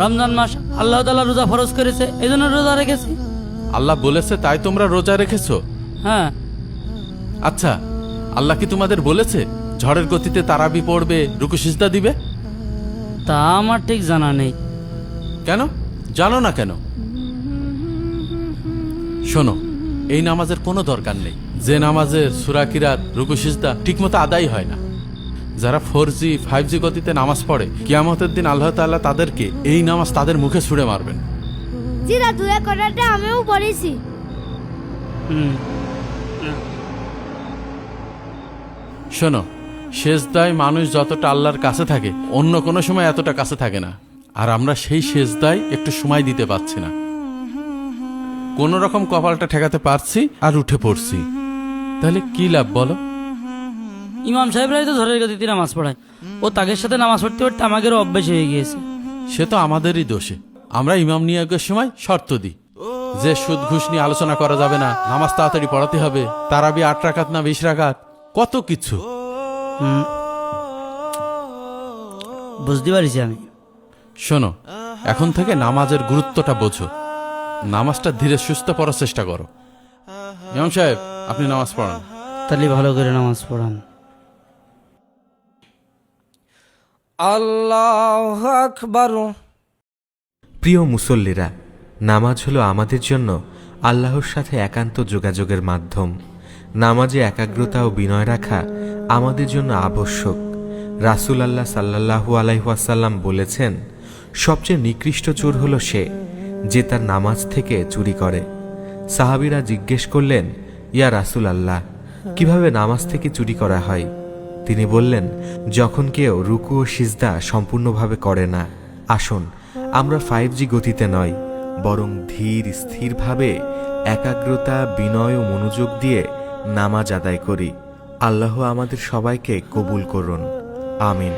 রমজান মাস আল্লাহ তালা রোজা ফরজ করেছে এই জন্য রোজা রেখেছি। আল্লাহ বলেছে তাই তোমরা রোজা রেখেছো? হ্যাঁ। আচ্ছা আল্লাহ কি তোমাদের বলেছে ঝড়ের গতিতে তারাবি পড়বে রুকু সিজদা দিবে? তা আমার ঠিক জানা নেই। কেন? জানো না কেন? শোনো এই নামাজের কোনো দরকার নেই। যে নামাজের সুরাকিরাত রুকু সিজদা ঠিকমতো আদায় হয় না। যারা ফোর জি ফাইভ জি গতিতে নামাজ পড়ে কিয়ামতের দিন আল্লাহ তাআলা তাদেরকে এই নামাজ তাদের মুখে ছুঁড়ে মারবেন। জি দাদু এক কথাটা আমিও পড়েছি। শোনো মানুষ যতটা আল্লাহর কাছে থাকে অন্য কোনো সময় এতটা কাছে থাকে না। আর আমরা সেই শেষদায় একটু সময় দিতে পারছি না। কোন রকম কপালটা ঠেকাতে পারছি আর উঠে পড়ছি। তাহলে কি লাভ বলো? ইমাম সাহেবরাই তো ঝড়ের গতিতে নামাজ পড়ায়। ও তাদের সাথে নামাজ পড়তে পড়তে আমাদেরও অভ্যেস হয়ে গিয়েছে। সে তো আমাদেরই দোষে। আমরা ইমাম নিয়োগের সময় শর্ত দিই। যে সুদ ঘুষ নিয়ে আলোচনা করা যাবে না নামাজ তাড়াতাড়ি পড়াতে হবে তারাবি আট রাকাত না বিশ রাকাত কত কিছু। বুঝতে পারিছি আমি। শোনো এখন থেকে নামাজের গুরুত্বটা বোঝো। নামাজটা ধীরে সুস্থ পড়ার চেষ্টা করো। ইমাম সাহেব আপনি নামাজ পড়ান। তাহলে ভালো করে নামাজ পড়ান। আল্লাহ আকবর। প্রিয় মুসল্লিরা, নামাজ হলো আমাদের জন্য আল্লাহর সাথে একান্ত যোগাযোগের মাধ্যম। নামাজে একাগ্রতা ও বিনয় রাখা আমাদের জন্য আবশ্যক। রাসুল আল্লাহ সাল্লাহু আলাইহাসাল্লাম বলেছেন, সবচেয়ে নিকৃষ্ট চোর হলো সে যে তার নামাজ থেকে চুরি করে। সাহাবিরা জিজ্ঞেস করলেন, ইয়া রাসূল আল্লাহ, কীভাবে নামাজ থেকে চুরি করা হয়? তিনি বললেন, যখন কেউ রুকু ও সিজদা সম্পূর্ণভাবে করে না, আসুন, আমরা ফাইভ জি গতিতে নয়, বরং ধীর, স্থিরভাবে একাগ্রতা, বিনয় ও মনোযোগ দিয়ে নামাজ আদায় করি। আল্লাহ আমাদের সবাইকে কবুল করুন। আমিন।